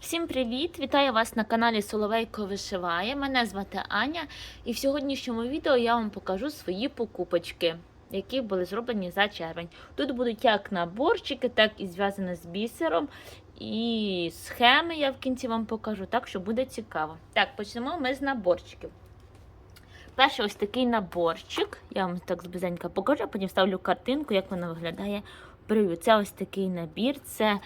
Всім привіт! Вітаю вас на каналі Соловейко Вишиває. Мене звати Аня, і в сьогоднішньому відео я вам покажу свої покупочки, які були зроблені за червень. Тут будуть як наборчики, так і зв'язані з бісером. І схеми я в кінці вам покажу, так що буде цікаво. Так, почнемо ми з наборчиків. Перший ось такий наборчик. Я вам так збизенька покажу, а потім ставлю картинку, як вона виглядає. Це ось такий набір. Це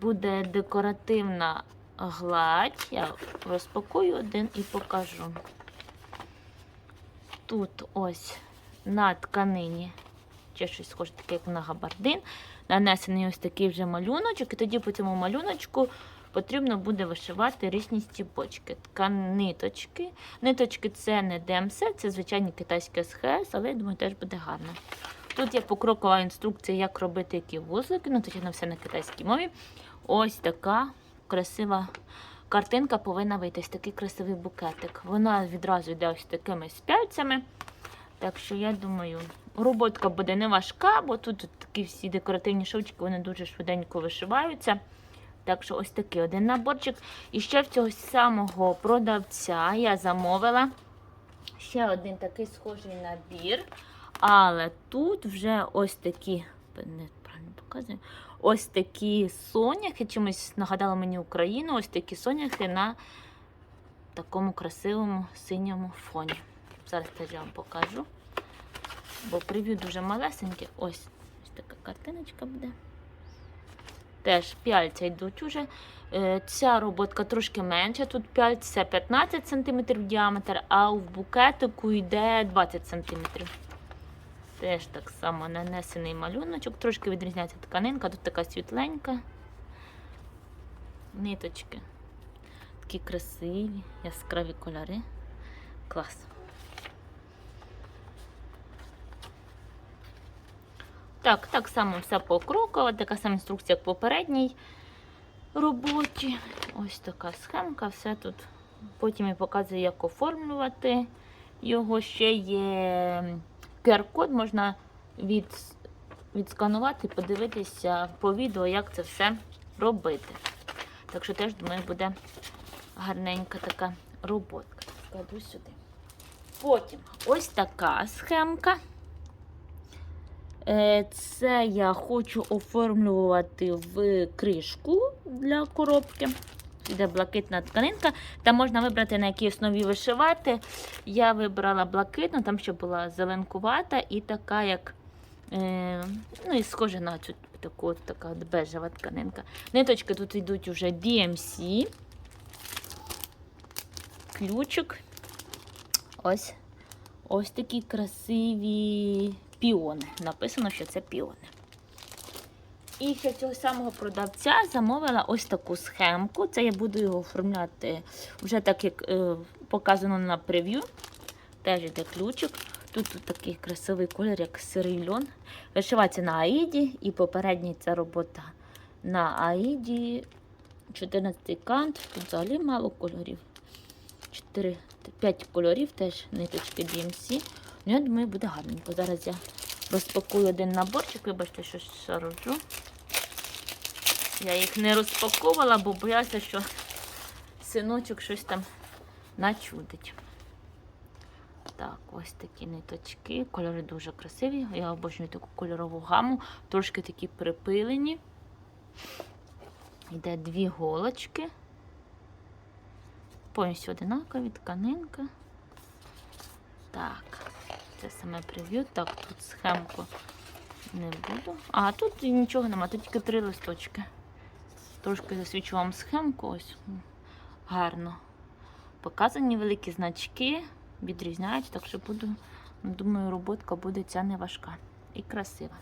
буде декоративна гладь. Я розпакую один і покажу. Тут ось на тканині, чи щось схоже, таке, як на габардин, нанесений ось такий вже малюночок, і тоді по цьому малюночку потрібно буде вишивати різні стіпочки. Ткан ниточки. Ниточки це не демсе, це звичайні китайські СХС, але я думаю, теж буде гарно. Тут є покрокова інструкція, як робити які вузлики, ну тут на все на китайській мові. Ось така красива картинка повинна вийти. Ось такий красивий букетик. Вона відразу йде ось такими спяльцями. Так що я думаю, роботка буде не важка, бо тут такі всі декоративні шовчики, вони дуже швиденько вишиваються. Так що ось такий один наборчик. І ще в цього самого продавця я замовила ще один такий схожий набір. Але тут вже ось такі, неправильно показую, ось такі соняхи, чимось нагадали мені Україну, ось такі соняхи на такому красивому синьому фоні. Зараз теж я вам покажу. Бо прев'ю дуже малесеньке. Ось ось така картиночка буде. Теж пяльця йдуть уже. Е, Ця роботка трошки менша. Тут пяльця 15 см діаметр, а в букетику йде 20 см. Теж так само нанесений малюночок, трошки відрізняється тканинка, тут така світленька. Ниточки. Такі красиві, яскраві кольори. Клас. Так, так само все покроково, така сама інструкція, як попередній роботі. Ось така схемка, все тут. Потім я показую, як оформлювати його. Ще є QR-код, можна від, відсканувати, подивитися по відео, як це все робити. Так що теж, думаю, буде гарненька така роботка. Складу сюди. Потім ось така схемка. Е, Це я хочу оформлювати в кришку для коробки. Іде блакитна тканинка. Там можна вибрати, на якій основі вишивати. Я вибрала блакитну, там ще була зеленкувата і така, як е, ну, і схожа на цю таку така бежева тканинка. Ниточки тут йдуть уже DMC. Ключик. Ось ось такі красиві піони. Написано, що це піони. І ще цього самого продавця замовила ось таку схемку. Це я буду його оформляти вже так, як е, показано на прев'ю. Теж йде ключик. Тут, тут такий красивий колір, як сирий льон. Вишивається на Аїді, і попередній ця робота на Аїді. 14 кант. Тут взагалі мало кольорів. 4, 5 кольорів, теж ниточки DMC. Ну, я думаю, буде гарненько. Зараз я розпакую один наборчик, вибачте, що шарожу. Я їх не розпаковувала, бо боялася, що синочок щось там начудить. Так, ось такі ниточки. Кольори дуже красиві. Я обожнюю таку кольорову гаму, трошки такі припилені. Йде дві голочки. Повністю одинакові, тканинка. Так, це саме прев'ю. Так, тут схемку не буду. А, тут нічого нема, тут тільки три листочки. Трошки засвічу вам схемку. Ось. Гарно. Показані великі значки, відрізняють, так що буду, думаю, роботка буде ця не важка і красива.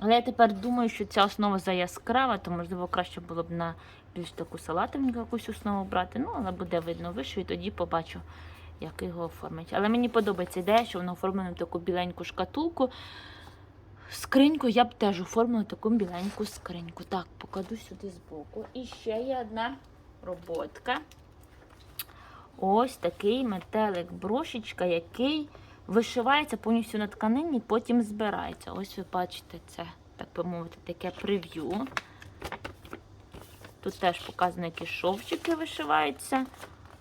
Але я тепер думаю, що ця основа заяскрава, то можливо краще було б на більш таку салатовеньку якусь основу брати. Ну, але буде видно вишу, і тоді побачу, як його оформить. Але мені подобається ідея, що воно оформлено в таку біленьку шкатулку. Скриньку я б теж оформила таку біленьку скриньку. Так, покладу сюди збоку. І ще є одна роботка. Ось такий метелик брошечка, який вишивається повністю на тканині, потім збирається. Ось ви бачите це, так би мовити, таке прев'ю. Тут теж показано, які шовчики вишиваються.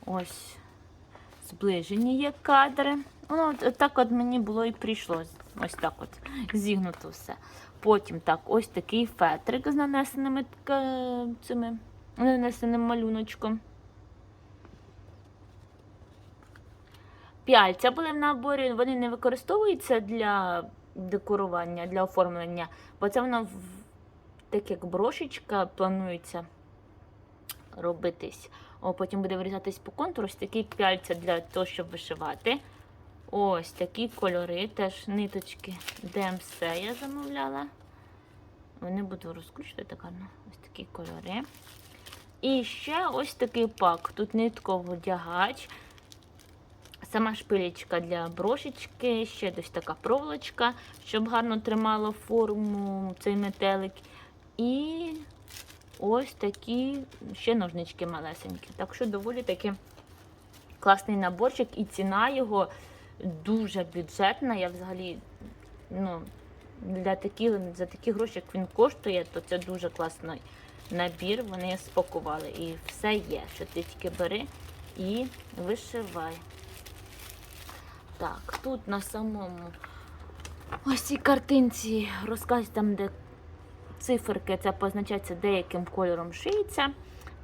Ось зближені є кадри. Воно от так от мені було і прийшло. Ось так от зігнуто все. Потім так, ось такий фетрик з нанесеними цими нанесеним малюночком. П'яльця були в наборі, вони не використовуються для декорування, для оформлення, бо це воно так як брошечка планується робитись. О, потім буде вирізатись по контуру. Ось такі п'яльця для того, щоб вишивати. Ось такі кольори, теж ниточки ДМС я замовляла. Вони буду розкручувати так гарно. Ось такі кольори. І ще ось такий пак. Тут нитководягач. Сама шпилечка для брошечки, ще десь така проволочка, щоб гарно тримало форму цей метелик. І ось такі ще ножнички малесенькі. Так що доволі таки класний наборчик, і ціна його дуже бюджетна. Я взагалі ну, для таких, за такі гроші, як він коштує, то це дуже класний набір. Вони спакували. І все є, що ти тільки бери і вишивай. Так, тут на самому ось цій картинці розказ там, де циферки, це позначається деяким кольором шиється.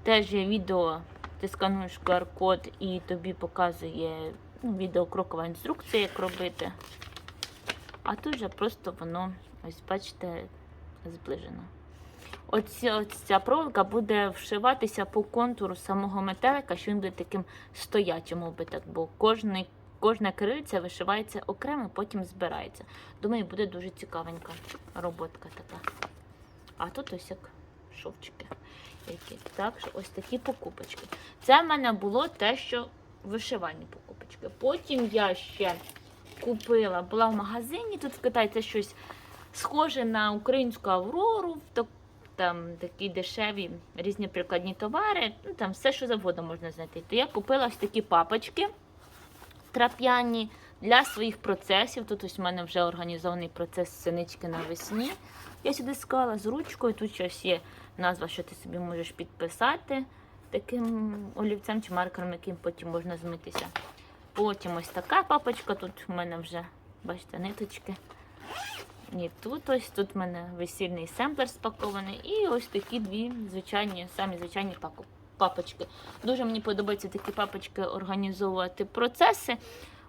Теж є відео, ти скануєш QR-код і тобі показує ну, відеокрокова інструкція, як робити. А тут же просто воно, ось бачите, зближено. Оці, ось ця проволока буде вшиватися по контуру самого метелика, що він буде таким стоячим, би бо кожний, кожна крильця вишивається окремо, потім збирається. Думаю, буде дуже цікавенька роботка така. А тут ось як шовчики. Які. Так, ось такі покупочки. Це в мене було те, що вишивальні покупочки. Потім я ще купила, була в магазині, тут в Китаї це щось схоже на українську аврору, там такі дешеві різні прикладні товари, ну там все, що завгодно можна знайти. То я купила ось такі папочки трап'яні для своїх процесів. Тут ось в мене вже організований процес синички навесні. Я сюди склала з ручкою, тут щось є назва, що ти собі можеш підписати таким олівцем чи маркером, яким потім можна змитися. Потім ось така папочка, тут в мене вже, бачите, ниточки. І тут ось тут в мене весільний семплер спакований. І ось такі дві звичайні, самі звичайні папочки. Дуже мені подобається такі папочки організовувати процеси,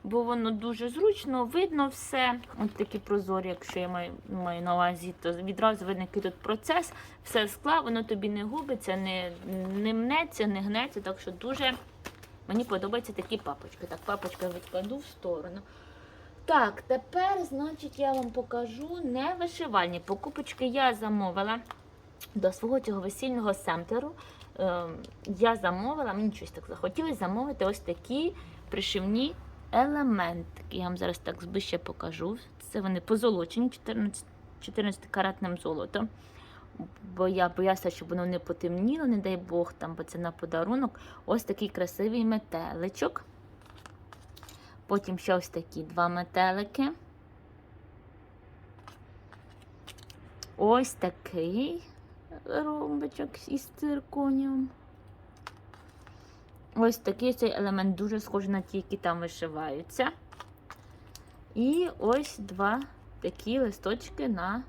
бо воно дуже зручно, видно все. Ось такі прозорі, якщо я маю, маю на увазі, то відразу видно, тут процес, все скла, воно тобі не губиться, не, не мнеться, не гнеться. Так що дуже мені подобаються такі папочки. Так, папочку я відкладу в сторону. Так, тепер, значить, я вам покажу не вишивальні покупочки. Я замовила до свого цього весільного семплеру. Е, я замовила, мені щось так захотілося замовити ось такі пришивні елементики. Я вам зараз так зближче покажу. Це вони позолочені 14, 14-каратним золотом. Бо я боялася, щоб воно не потемніло, не дай Бог, там, бо це на подарунок. Ось такий красивий метеличок. Потім ще ось такі два метелики. Ось такий ромбичок із цирконіум. Ось такий цей елемент дуже схожий на ті, які там вишиваються. І ось два такі листочки на.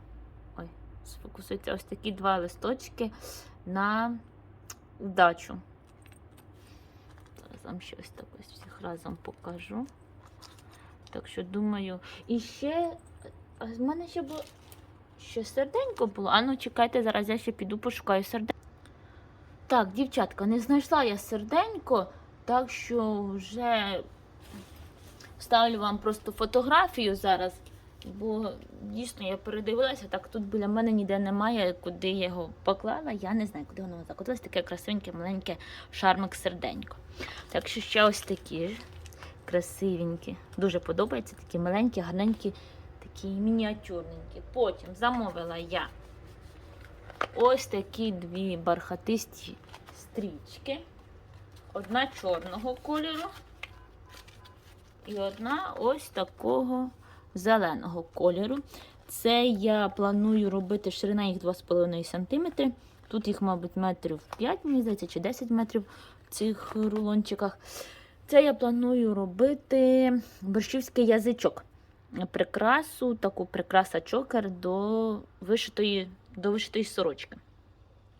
Ой, сфокусується ось такі два листочки на вдачу. Зараз вам ще ось так ось всіх разом покажу. Так що думаю. І ще в мене ще було. Що серденько було? А ну чекайте, зараз я ще піду пошукаю серденько. Так, дівчатка, не знайшла я серденько, так що вже ставлю вам просто фотографію зараз, бо дійсно я передивилася, так тут біля мене ніде немає, куди я його поклала. Я не знаю, куди воно закотилось. Таке красивеньке, маленьке шармик серденько. Так що ще ось такі ж красивенькі. Дуже подобаються такі маленькі, гарненькі, такі мініатюрненькі. Потім замовила я ось такі дві бархатисті стрічки. Одна чорного кольору і одна ось такого зеленого кольору. Це я планую робити ширина їх 2,5 см, Тут їх, мабуть, метрів 5, мені здається, чи 10 метрів в цих рулончиках. Це я планую робити борщівський язичок. Прикрасу, таку прикраса чокер до вишитої, до вишитої сорочки.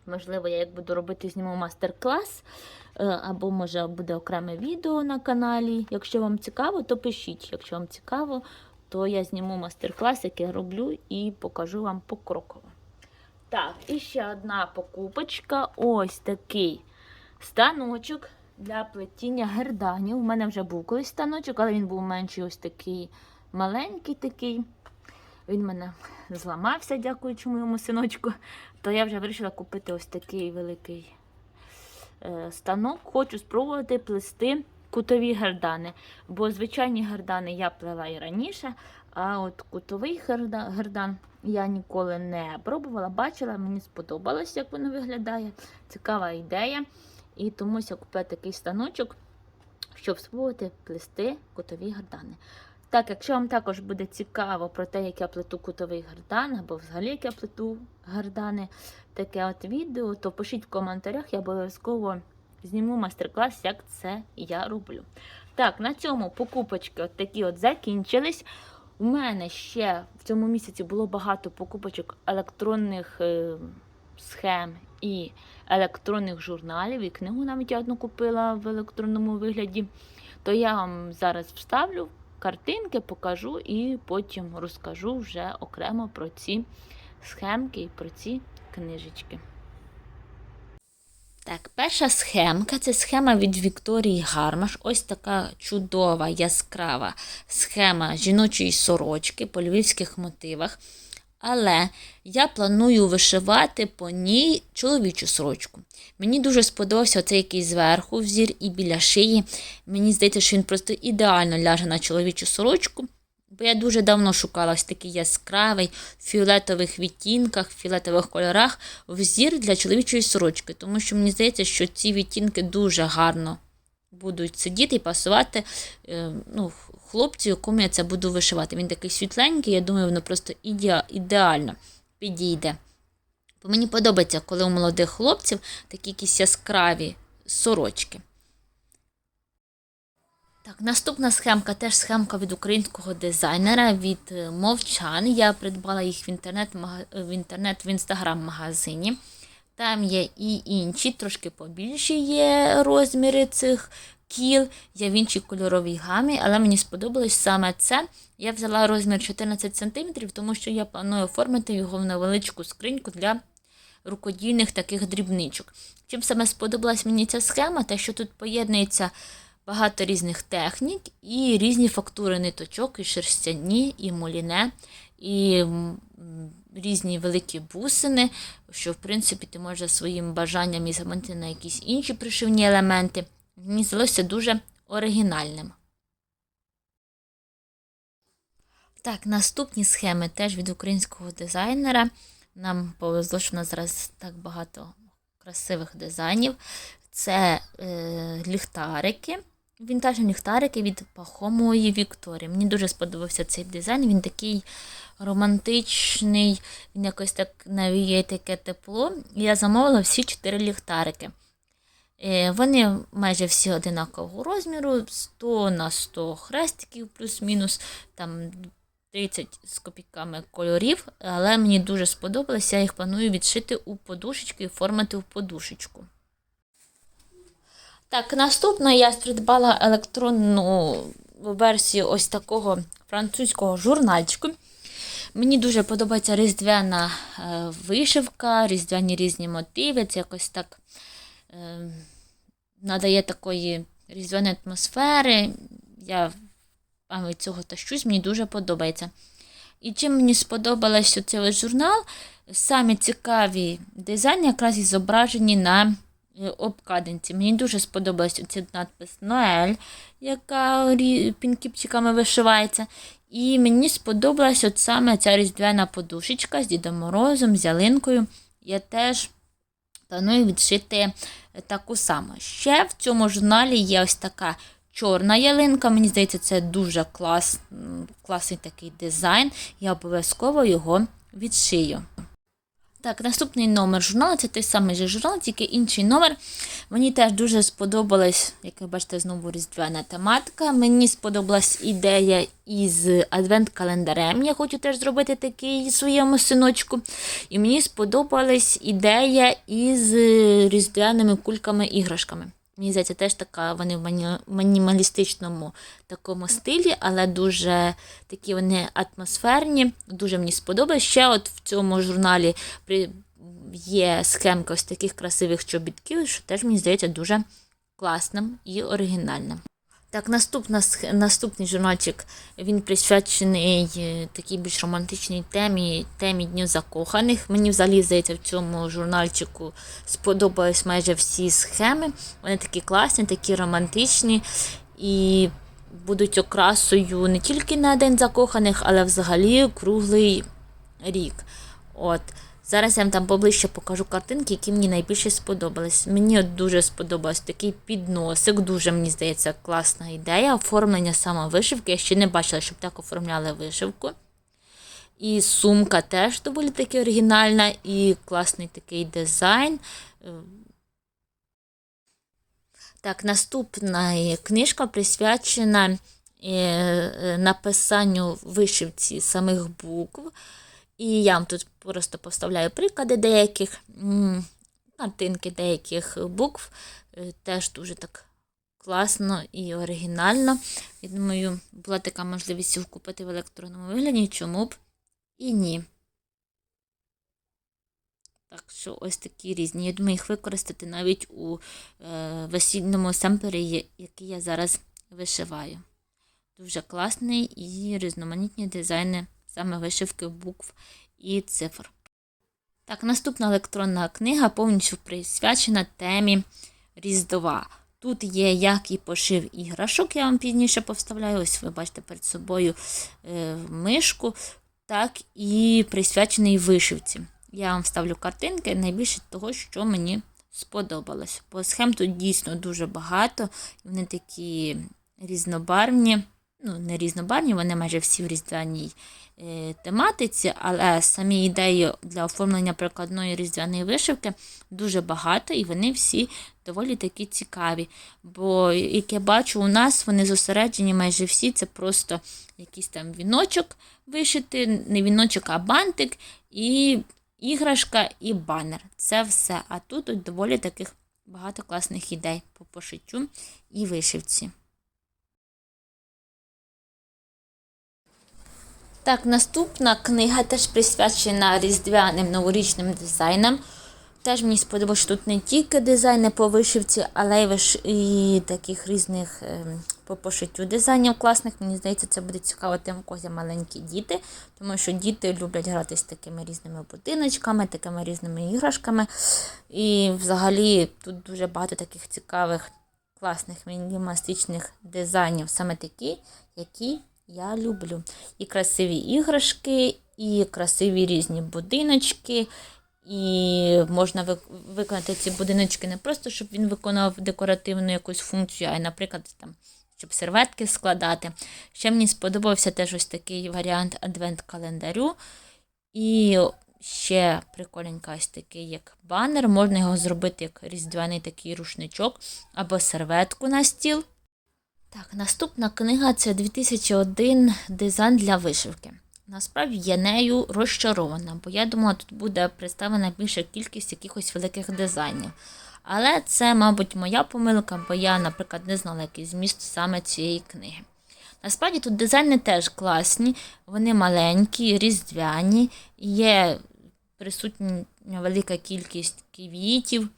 Можливо, я як буду робити, зніму мастер-клас, або може буде окреме відео на каналі. Якщо вам цікаво, то пишіть. Якщо вам цікаво, то я зніму мастер-клас, який я роблю, і покажу вам покроково. Так, і ще одна покупочка. Ось такий станочок для плетіння герданів. У мене вже був колись станочок, але він був менший, ось такий маленький такий. Він мене зламався, дякуючи моєму синочку. То я вже вирішила купити ось такий великий е, станок. Хочу спробувати плести кутові гердани. Бо звичайні гердани я плела і раніше, а от кутовий гердан я ніколи не пробувала, бачила, мені сподобалось, як воно виглядає. Цікава ідея. І тому я купила такий станочок, щоб спробувати плести кутові гердани. Так, якщо вам також буде цікаво про те, як я плету кутовий гердан, або взагалі як я плету гердани, таке от відео, то пишіть в коментарях, я обов'язково зніму майстер-клас, як це я роблю. Так, на цьому покупочки от такі от закінчились. У мене ще в цьому місяці було багато покупочок електронних е, схем і електронних журналів, і книгу навіть я одну купила в електронному вигляді. То я вам зараз вставлю картинки, покажу і потім розкажу вже окремо про ці схемки і про ці книжечки. Так, перша схемка це схема від Вікторії Гармаш. Ось така чудова, яскрава схема жіночої сорочки по львівських мотивах. Але я планую вишивати по ній чоловічу сорочку. Мені дуже сподобався цей який зверху взір і біля шиї. Мені здається, що він просто ідеально ляже на чоловічу сорочку. Бо я дуже давно шукала ось такий яскравий в фіолетових відтінках, в фіолетових кольорах взір для чоловічої сорочки. Тому що мені здається, що ці відтінки дуже гарно будуть сидіти і пасувати е, ну, хлопцю, якому я це буду вишивати. Він такий світленький, я думаю, воно просто ідеа- ідеально підійде. Бо мені подобається, коли у молодих хлопців такі якісь яскраві сорочки. Так, наступна схемка теж схемка від українського дизайнера від е, Мовчан. Я придбала їх в інтернет в інтернет в інстаграм-магазині. Там є і інші, трошки побільші є розміри цих кіл, є в іншій кольоровій гамі, але мені сподобалось саме це. Я взяла розмір 14 см, тому що я планую оформити його в невеличку скриньку для рукодільних таких дрібничок. Чим саме сподобалась мені ця схема, те, що тут поєднується багато різних технік і різні фактури ниточок, і шерстяні, і моліне, і різні великі бусини, що в принципі ти можеш своїм бажанням і замінити на якісь інші пришивні елементи. Мені здалося дуже оригінальним. Так, наступні схеми теж від українського дизайнера. Нам повезло, що в нас зараз так багато красивих дизайнів. Це е, ліхтарики, вінтажні ліхтарики від Пахомової Вікторії. Мені дуже сподобався цей дизайн. Він такий романтичний, він якось так навіє таке тепло. Я замовила всі чотири ліхтарики. Е, Вони майже всі одинакового розміру, 100 на 100 хрестиків, плюс-мінус, там 30 з копійками кольорів, але мені дуже сподобалося, я їх планую відшити у подушечку і оформити в подушечку. Так, наступно я придбала електронну версію ось такого французького журнальчику. Мені дуже подобається різдвяна е, вишивка, різдвяні різні мотиви. Це якось так е, надає такої різдвяної атмосфери. Я від цього тащусь, мені дуже подобається. І чим мені сподобалось цей журнал, самі цікаві дизайни якраз і зображені на е, обкладинці. Мені дуже сподобався цей надпис Ноель, яка пінкіпчиками вишивається. І мені сподобалась от саме ця різдвяна подушечка з Дідом Морозом, з ялинкою. Я теж планую відшити таку саму. Ще в цьому журналі є ось така чорна ялинка. Мені здається, це дуже клас, класний такий дизайн. Я обов'язково його відшию. Так, наступний номер журналу це той самий журнал, тільки інший номер. Мені теж дуже сподобалась, як ви бачите, знову різдвяна тематика. Мені сподобалась ідея із адвент-календарем. Я хочу теж зробити такий своєму синочку. І мені сподобалась ідея із різдвяними кульками-іграшками. Мені здається, теж така вони в манімалістичному такому стилі, але дуже такі вони атмосферні. Дуже мені сподобалось. Ще от в цьому журналі є схемка ось таких красивих чобітків, що теж мені здається дуже класним і оригінальним. Так, наступна, наступний журнальчик він присвячений е, такій більш романтичній темі, темі Дню закоханих. Мені взагалі здається, в цьому журнальчику сподобались майже всі схеми. Вони такі класні, такі романтичні і будуть окрасою не тільки на День закоханих, але взагалі круглий рік. От. Зараз я вам там поближче покажу картинки, які мені найбільше сподобались. Мені дуже сподобався такий підносик, дуже мені здається, класна ідея. Оформлення саме вишивки. Я ще не бачила, щоб так оформляли вишивку. І сумка теж доволі таки оригінальна, і класний такий дизайн. Так, наступна книжка присвячена е, е, написанню вишивці самих букв. І я вам тут просто поставляю приклади деяких, картинки деяких букв. Е, Теж дуже так класно і оригінально. Я думаю, була така можливість їх купити в електронному вигляді, чому б і ні. Так що ось такі різні. Я думаю, їх використати навіть у е, весільному семплері, є- який я зараз вишиваю. Дуже класний і різноманітні дизайни саме вишивки букв і цифр. Так, наступна електронна книга повністю присвячена темі Різдва. Тут є як і пошив іграшок, я вам пізніше повставляю. Ось ви бачите перед собою е, мишку, так і присвячений вишивці. Я вам вставлю картинки найбільше того, що мені сподобалось. Бо схем тут дійсно дуже багато, вони такі різнобарвні. Ну, не різнобарвні, вони майже всі в різдвяній е, тематиці, але самі ідеї для оформлення прикладної різдвяної вишивки дуже багато, і вони всі доволі такі цікаві. Бо, як я бачу, у нас вони зосереджені майже всі, це просто якийсь там віночок вишити, не віночок, а бантик, і іграшка, і банер. Це все. А тут доволі таких багато класних ідей по пошиттю і вишивці. Так, наступна книга теж присвячена різдвяним новорічним дизайнам. Теж мені сподобалося, що тут не тільки дизайни по вишивці, але й, і таких різних ем, по пошиттю дизайнів класних. Мені здається, це буде цікаво тим, у кого є маленькі діти, тому що діти люблять грати з такими різними будиночками, такими різними іграшками. І взагалі тут дуже багато таких цікавих, класних мінімалістичних дизайнів, саме такі, які я люблю. І красиві іграшки, і красиві різні будиночки. І можна виконати ці будиночки не просто, щоб він виконав декоративну якусь функцію, а й, наприклад, там, щоб серветки складати. Ще мені сподобався теж ось такий варіант адвент-календарю. І ще приколенька ось такий як банер. Можна його зробити як різдвяний такий рушничок або серветку на стіл. Так, наступна книга це 2001 дизайн для вишивки. Насправді я нею розчарована, бо я думала, тут буде представлена більша кількість якихось великих дизайнів. Але це, мабуть, моя помилка, бо я, наприклад, не знала, який зміст саме цієї книги. Насправді тут дизайни теж класні, вони маленькі, різдвяні, є присутня велика кількість квітів,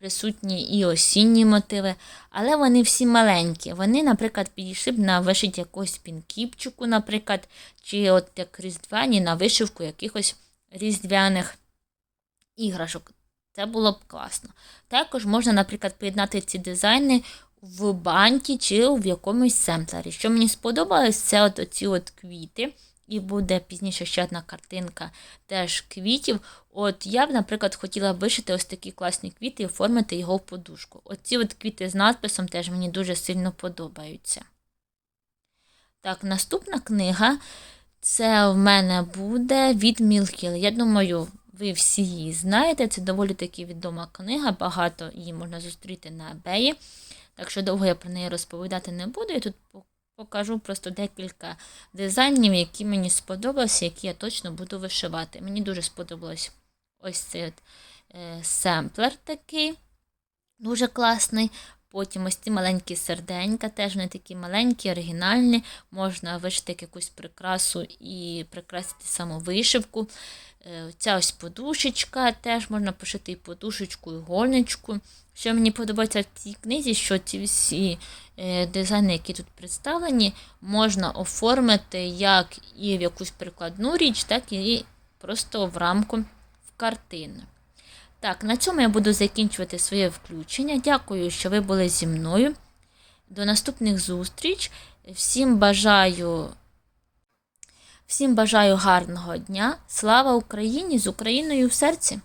присутні і осінні мотиви, але вони всі маленькі. Вони, наприклад, підійшли б на вишить якогось пінкіпчику, наприклад, чи от як різдвяні на вишивку якихось різдвяних іграшок. Це було б класно. Також можна, наприклад, поєднати ці дизайни в банті чи в якомусь семплері. Що мені сподобалось, це от оці от квіти. І буде пізніше ще одна картинка теж квітів. От я б, наприклад, хотіла вишити ось такі класні квіти і оформити його в подушку. Оці от квіти з надписом теж мені дуже сильно подобаються. Так, наступна книга це в мене буде від Мілкіл. Я думаю, ви всі її знаєте. Це доволі таки відома книга, багато її можна зустріти на eBay. Так що довго я про неї розповідати не буду. Я тут покажу просто декілька дизайнів, які мені сподобалися, які я точно буду вишивати. Мені дуже сподобалось ось цей от, е, семплер такий, дуже класний. Потім ось ці маленькі серденька, теж вони такі маленькі, оригінальні. Можна вишити якусь прикрасу і прикрасити саму вишивку. Е, Ця ось подушечка, теж можна пошити і подушечку, і гольничку. Що мені подобається в цій книзі, що ці всі е, дизайни, які тут представлені, можна оформити як і в якусь прикладну річ, так і просто в рамку в. Так, на цьому я буду закінчувати своє включення. Дякую, що ви були зі мною. До наступних зустріч. Всім бажаю, всім бажаю гарного дня. Слава Україні! З Україною в серці!